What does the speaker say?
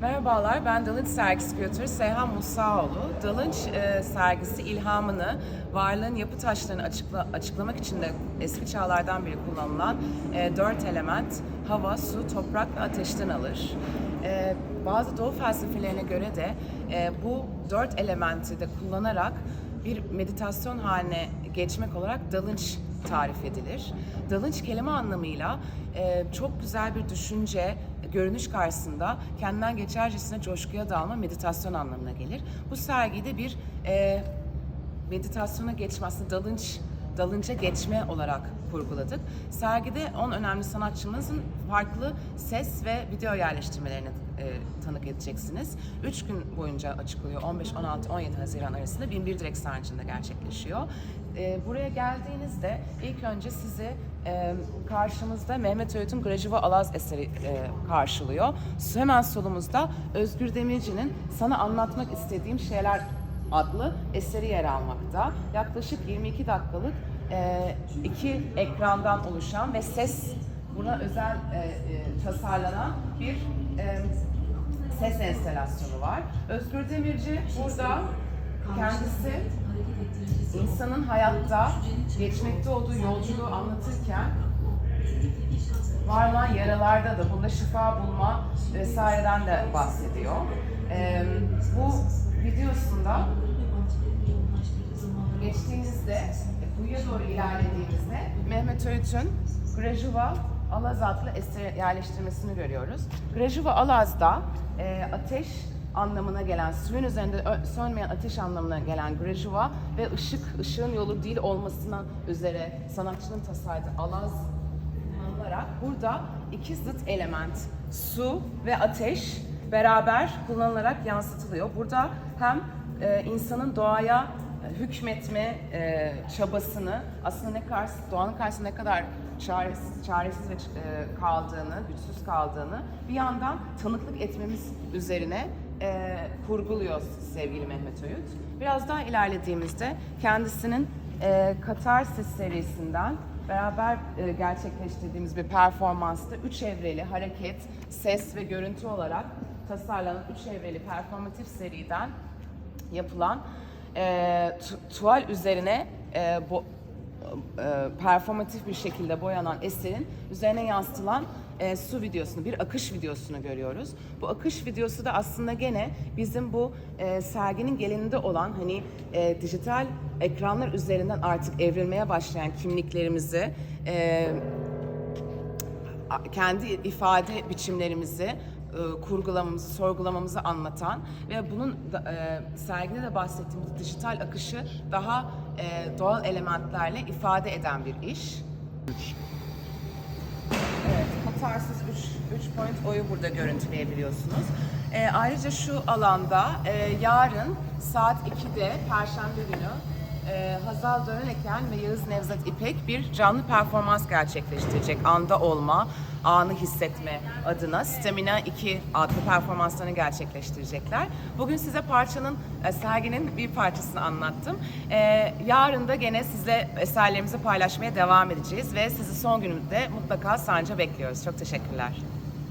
Merhabalar, ben Dalınç Sergisi Küratörü Seyhan Musaoğlu. Dalınç e, sergisi ilhamını varlığın yapı taşlarını açıkla, açıklamak için de eski çağlardan beri kullanılan e, dört element hava, su, toprak ve ateşten alır. E, bazı doğu felsefelerine göre de e, bu dört elementi de kullanarak bir meditasyon haline geçmek olarak dalınç tarif edilir. Dalınç kelime anlamıyla e, çok güzel bir düşünce, görünüş karşısında kendinden geçercesine coşkuya dalma meditasyon anlamına gelir. Bu sergide bir e, meditasyona geçme aslında dalınç dalınca geçme olarak kurguladık. Sergide 10 önemli sanatçımızın farklı ses ve video yerleştirmelerini e, tanık edeceksiniz. 3 gün boyunca açıklıyor. 15, 16, 17 Haziran arasında 1001 Direkt Sarnıcı'nda gerçekleşiyor. E, buraya geldiğinizde ilk önce sizi e, karşımızda Mehmet Öğüt'ün Grajiva Alaz eseri e, karşılıyor. Hemen solumuzda Özgür Demirci'nin Sana Anlatmak İstediğim Şeyler adlı eseri yer almakta. Yaklaşık 22 dakikalık e, iki ekrandan oluşan ve ses buna özel e, e, tasarlanan bir e, ses enstalasyonu var. Özgür Demirci burada kendisi insanın hayatta geçmekte olduğu yolculuğu anlatırken var olan yaralarda da bunda şifa bulma vesaireden de bahsediyor. Ee, bu videosunda geçtiğinizde kuyuya doğru ilerlediğimizde Mehmet Öğüt'ün Grajuva Alaz adlı eser yerleştirmesini görüyoruz. Grajuva Alaz'da e, ateş anlamına gelen, suyun üzerinde sönmeyen ateş anlamına gelen Grajuva ve ışık, ışığın yolu değil olmasına üzere sanatçının tasarladığı Alaz kullanılarak burada iki zıt element su ve ateş beraber kullanılarak yansıtılıyor. Burada hem e, insanın doğaya hükmetme e, çabasını aslında ne kadar doğanın karşısında ne kadar çaresiz, çaresiz ve e, kaldığını, güçsüz kaldığını bir yandan tanıklık etmemiz üzerine e, kurguluyor sevgili Mehmet Öğüt. Biraz daha ilerlediğimizde kendisinin e, Katarsis serisinden beraber e, gerçekleştirdiğimiz bir performansta üç evreli hareket, ses ve görüntü olarak tasarlanan üç evreli performatif seriden yapılan e, tu- tuval üzerine e, bo- e, performatif bir şekilde boyanan eserin üzerine yansıtılan e, su videosunu, bir akış videosunu görüyoruz. Bu akış videosu da aslında gene bizim bu e, serginin geleninde olan hani e, dijital ekranlar üzerinden artık evrilmeye başlayan kimliklerimizi e, kendi ifade biçimlerimizi e, kurgulamamızı, sorgulamamızı anlatan ve bunun e, sergide de bahsettiğimiz dijital akışı daha e, doğal elementlerle ifade eden bir iş. Evet, Katarsis 3, 3 point oyu burada görüntüleyebiliyorsunuz. E, ayrıca şu alanda e, yarın saat 2'de Perşembe günü e, Hazal Döneleken ve Yağız Nevzat İpek bir canlı performans gerçekleştirecek. Anda olma, anı hissetme adına Stamina 2 adlı performanslarını gerçekleştirecekler. Bugün size parçanın, e, serginin bir parçasını anlattım. E, yarın da gene sizle eserlerimizi paylaşmaya devam edeceğiz ve sizi son gününde mutlaka Sanca bekliyoruz. Çok teşekkürler.